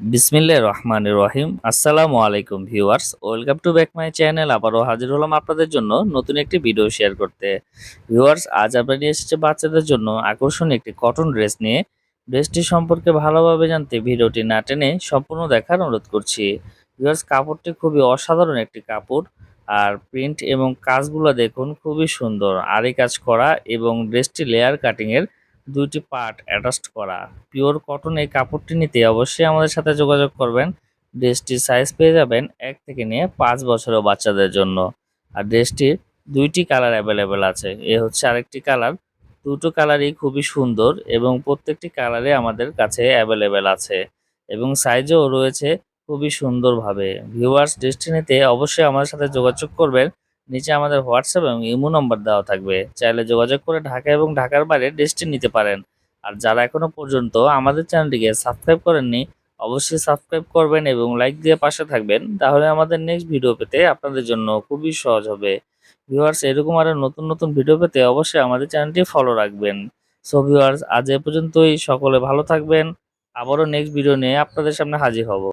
বিসমিল্লাহ রহমান রহিম। আসসালামু আলাইকুম viewers, welcome to back my channel. আবারও হাজির হলাম আপনাদের জন্য নতুন একটি ভিডিও শেয়ার করতে। ভিউয়ার্স, আজ আমরা নিয়ে এসেছি বাচ্চাদের জন্য আকর্ষণীয় একটি কটন ড্রেস নিয়ে। ড্রেসটি সম্পর্কে ভালোভাবে জানতে ভিডিওটি না টেনে সম্পূর্ণ দেখার অনুরোধ করছি। ভিউয়ার্স, কাপড়টি খুবই অসাধারণ একটি কাপড়। আর প্রিন্ট এবং কাজগুলো দেখুন, খুবই সুন্দর। আরি কাজ করা এবং ড্রেসটি লেয়ার কাটিংয়ের দুইটি পার্ট অ্যাটাচড করা। পিওর কটন এই কাপড়টি নিতে অবশ্যই আমাদের সাথে যোগাযোগ করবেন। ড্রেসটির সাইজ পেয়ে যাবেন এক থেকে নিয়ে পাঁচ বছরের বাচ্চাদের জন্য। আর ড্রেসটির দুইটি কালার অ্যাভেলেবেল আছে। এ হচ্ছে আরেকটি কালার দুটো কালারই খুবই সুন্দর এবং প্রত্যেকটি কালারে আমাদের কাছে অ্যাভেলেবেল আছে এবং সাইজও রয়েছে খুবই সুন্দরভাবে। ভিউয়ার্স ড্রেসটি নিতে অবশ্যই আমাদের সাথে যোগাযোগ করবেন। নিচে আমাদের হোয়াটসঅ্যাপ এবং ইমো নম্বর দেওয়া থাকবে। চাইলে যোগাযোগ করে ঢাকা এবং ঢাকার বাইরে ড্রেসটি নিতে পারেন। আর যারা এখনও পর্যন্ত আমাদের চ্যানেলটিকে সাবস্ক্রাইব করেননি, অবশ্যই সাবস্ক্রাইব করবেন এবং লাইক দিয়ে পাশে থাকবেন। তাহলে আমাদের নেক্সট ভিডিও পেতে আপনাদের জন্য খুবই সহজ হবে। ভিউয়ার্স, এরকম আরও নতুন নতুন ভিডিও পেতে অবশ্যই আমাদের চ্যানেলটি ফলো রাখবেন। সো ভিউয়ার্স, আজ এ পর্যন্তই। সকলে ভালো থাকবেন। আবারও নেক্সট ভিডিও নিয়ে আপনাদের সামনে হাজির হব।